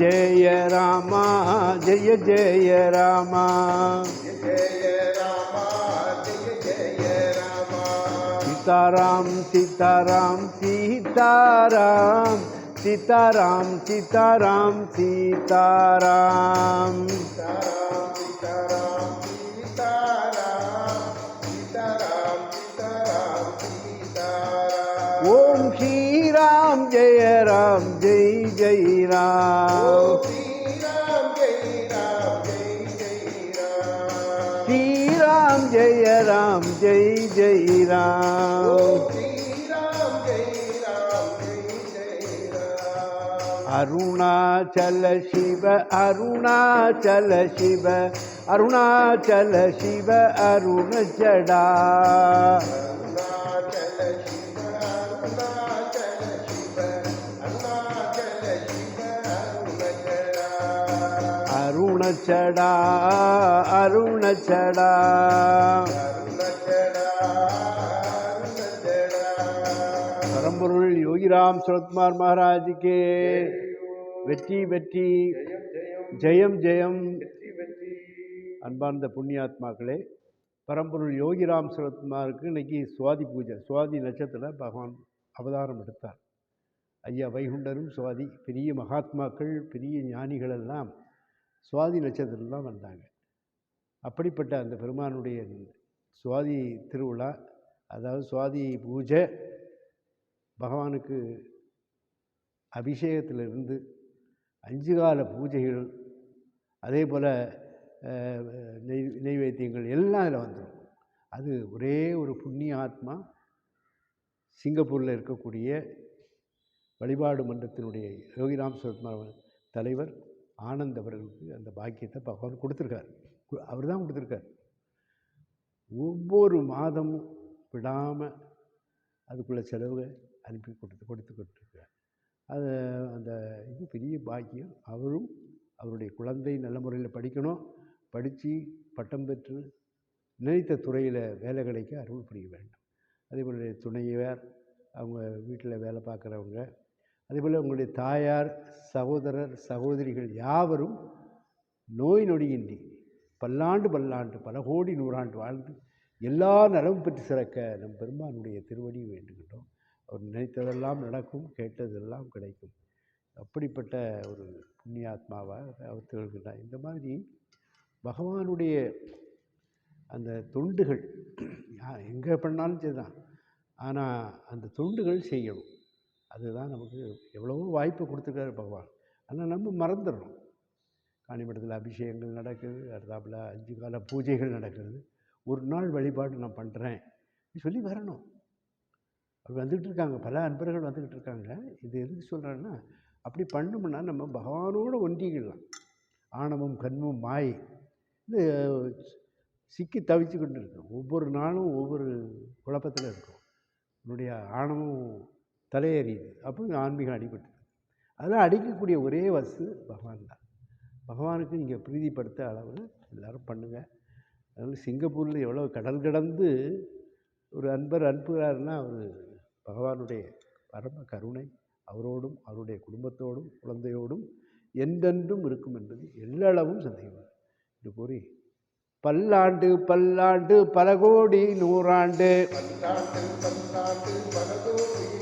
జయ రామ జయ జయ రామ. సీతారాం సీతారాం సీతారాం సీతారాం సీతారాం సీతారాం. ராம் ஜெய ராம் ஜெய் ஜெய் ராம் ஸ்ரீராம் ஜெய ராம் ஜெய் ஜெய் ராம் அருணாச்சல சிவ அருணாச்சல சிவ அருணாச்சல சிவ அருணச்சடா அருணச்சடா, அருணச்சடா. பரம்பொருள் யோகிராம் சரத்குமார் மகாராஜுக்கு. வெற்றி வெற்றி. ஜெயம் ஜெயம். அன்பார்ந்த புண்ணியாத்மாக்களே பரம்பொருள் யோகிராம் சரத்குமாருக்கு இன்னைக்கு சுவாதி பூஜை சுவாதி நட்சத்திரத்தில் பகவான் அவதாரம் எடுத்தார். ஐயா வைகுண்டரும் சுவாதி பெரிய மகாத்மாக்கள் பெரிய ஞானிகளெல்லாம் சுவாதி நட்சத்திரத்தில் தான் வந்தாங்க. அப்படிப்பட்ட அந்த பெருமானுடைய சுவாதி திருவிழா அதாவது சுவாதி பூஜை பகவானுக்கு அபிஷேகத்திலிருந்து அஞ்சு கால பூஜைகள் அதே போல் நெய் நெய்வேத்தியங்கள் எல்லாம் அதில் வந்துடும் அது ஒரே ஒரு புண்ணிய ஆத்மா சிங்கப்பூரில் இருக்கக்கூடிய வழிபாடு மன்றத்தினுடைய யோகிராம் சுரத்மார் தலைவர். ஆனந்த் அவர்களுக்கு அந்த பாக்கியத்தை பகவான் கொடுத்துருக்கார். அவர் தான் கொடுத்துருக்கார். ஒவ்வொரு மாதமும் விடாமல் அதுக்குள்ள செலவு அனுப்பி கொடுத்து கொடுத்து கொடுத்துருக்கார் அது அந்த இது பெரிய பாக்கியம். அவரும் அவருடைய குழந்தை நல்ல முறையில் படிக்கணும். படித்து பட்டம் பெற்று நினைத்த துறையில் வேலை கிடைக்க அருள் புரிய வேண்டும். அதே போல துணையவர் அவங்க வீட்டில் வேலை பார்க்குறவங்க அதேபோல் உங்களுடைய தாயார் சகோதரர் சகோதரிகள் யாவரும் நோய் நொடியின்றி பல்லாண்டு பல்லாண்டு பல கோடி நூறாண்டு வாழ்ந்து எல்லா நலமும் பெற்று சிறக்க நம் பெருமானுடைய திருவடி வேண்டுகின்றோம். அவர் நினைத்ததெல்லாம் நடக்கும் கேட்டதெல்லாம் கிடைக்கும். அப்படிப்பட்ட ஒரு புண்ணியாத்மாவாக அவர் திகழ்கின்றார். இந்த மாதிரி பகவானுடைய அந்த தொண்டுகள் எங்கே பண்ணாலும் சரிதான். ஆனால் அந்த தொண்டுகள் செய்யணும். அதுதான் நமக்கு எவ்வளவோ வாய்ப்பு கொடுத்துருக்காரு பகவான். ஆனால் நம்ம மறந்துடுறோம். காணிமடத்தில் அபிஷேகங்கள் நடக்குது அடுத்தாப்பில் அஞ்சு கால பூஜைகள் நடக்கிறது. ஒரு நாள் வழிபாடு நான் பண்ணுறேன் சொல்லி வரணும். அவர் வந்துக்கிட்டு இருக்காங்க. பல அன்பர்கள் வந்துக்கிட்டு இருக்காங்க. இது எதுக்கு சொல்கிறேன்னா அப்படி பண்ணோம்னா நம்ம பகவானோடு ஒன்றிக்கிடலாம். ஆணவம் கண்மும் மாய். இது சிக்கி தவிச்சு கொண்டு இருக்கோம். ஒவ்வொரு நாளும் ஒவ்வொரு குழப்பத்தில் இருக்கும். என்னுடைய ஆணவம் தலையறியுது. அப்போ ஆன்மீகம் அடிபட்டு அதெல்லாம் அடிக்கக்கூடிய ஒரே வசு பகவான் தான். பகவானுக்கு நீங்கள் பிரீதிப்படுத்த அளவில் எல்லோரும் பண்ணுங்கள் அதனால் சிங்கப்பூரில் எவ்வளோ கடல் கடந்து ஒரு அன்பர் அனுப்புகிறாருன்னா அவர் பகவானுடைய பரம கருணை அவரோடும் அவருடைய குடும்பத்தோடும் குழந்தையோடும் என்றென்றும் இருக்கும் என்பது எல்லளவும் சந்தேகம். இது கூறி பல்லாண்டு பல்லாண்டு பல கோடி நூறாண்டு. பல்லாண்டு பல்லாண்டு பல கோடி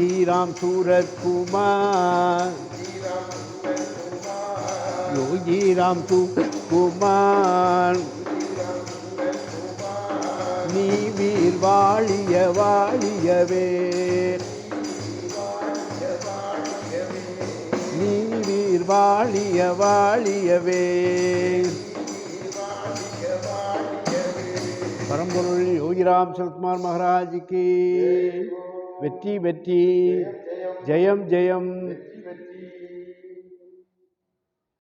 யோகிராம் சூரத்குமார் யோகிராம் சூரத்குமார் நீ வீர் வாழிய வாழியவே. நீ வீர் வாழிய வாழியவே. பரம்பொருள் யோகிராம் சரத்குமார் மகாராஜிக்கு. வெற்றி வெற்றி. ஜெயம் ஜெயம்.